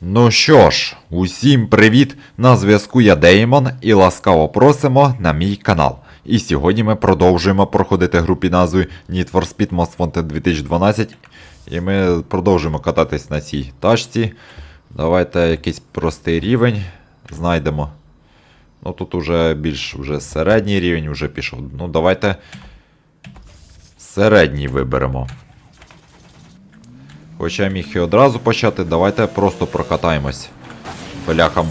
Ну що ж, усім привіт! На зв'язку я Деймон і ласкаво просимо на мій канал. І сьогодні ми продовжуємо проходити гру під назвою Need for Speed Most Wanted 2012. І ми продовжуємо кататись на цій тачці. Давайте якийсь простий рівень знайдемо. Ну тут уже більш вже середній рівень вже пішов. Ну давайте середній виберемо. Хоча я міг і одразу почати, давайте просто прокатаємось. Бляха.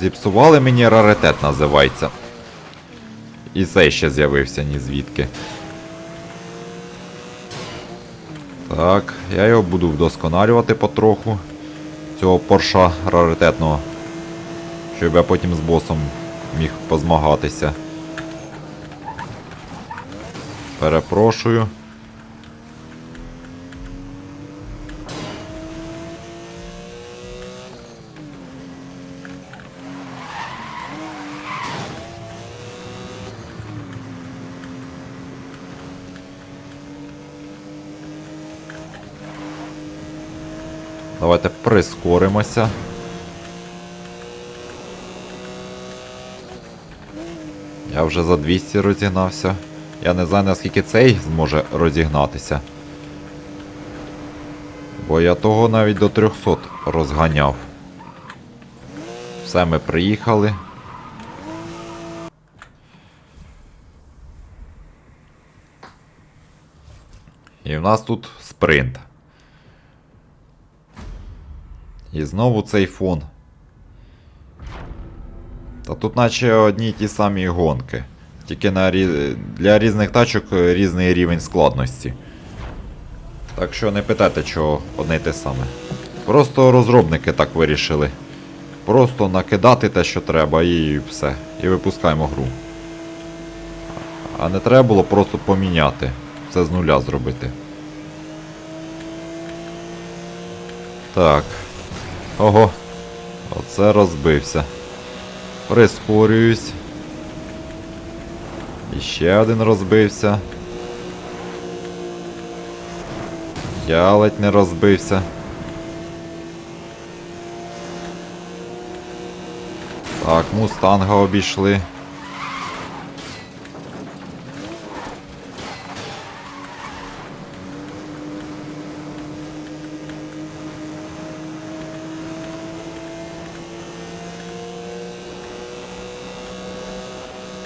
Зіпсували мені раритет називається. І цей ще з'явився ні звідки. Так, я його буду вдосконалювати потроху. Цього порша раритетного. Щоб я потім з босом міг позмагатися. Перепрошую. Давайте прискоримося. Я вже за 200 розігнався. Я не знаю, наскільки цей зможе розігнатися. Бо я того навіть до 300 розганяв. Все, ми приїхали. І в нас тут спринт. І знову цей фон. Та тут наче одні й ті самі гонки. Тільки на рі... для різних тачок різний рівень складності. Так що не питайте, чого одне й те саме. Просто розробники так вирішили. Просто накидати те, що треба, і все. І випускаємо гру. А не треба було просто поміняти. Все з нуля зробити. Так. Ого. Оце розбився. Прискорююсь. І ще один розбився. Я ледь не розбився. Так, мустанга обійшли.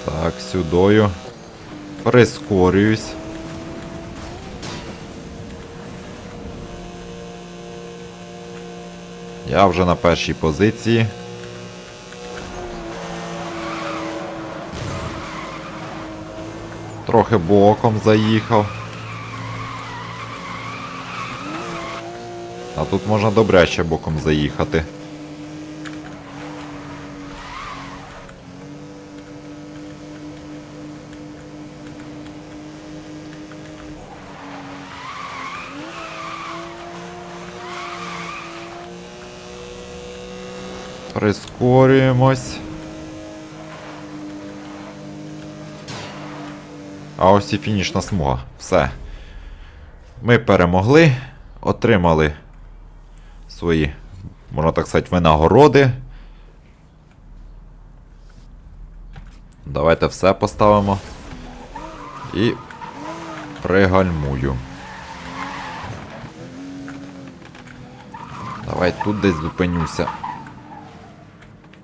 Так, сюдою. Прискорююсь. Я вже на першій позиції. Трохи боком заїхав. А тут можна добряче боком заїхати. Прискорюємось. А ось і фінішна смуга. Все. Ми перемогли, отримали свої, можна так сказати, винагороди. Давайте все поставимо. І пригальмую. Давай тут десь зупинюся.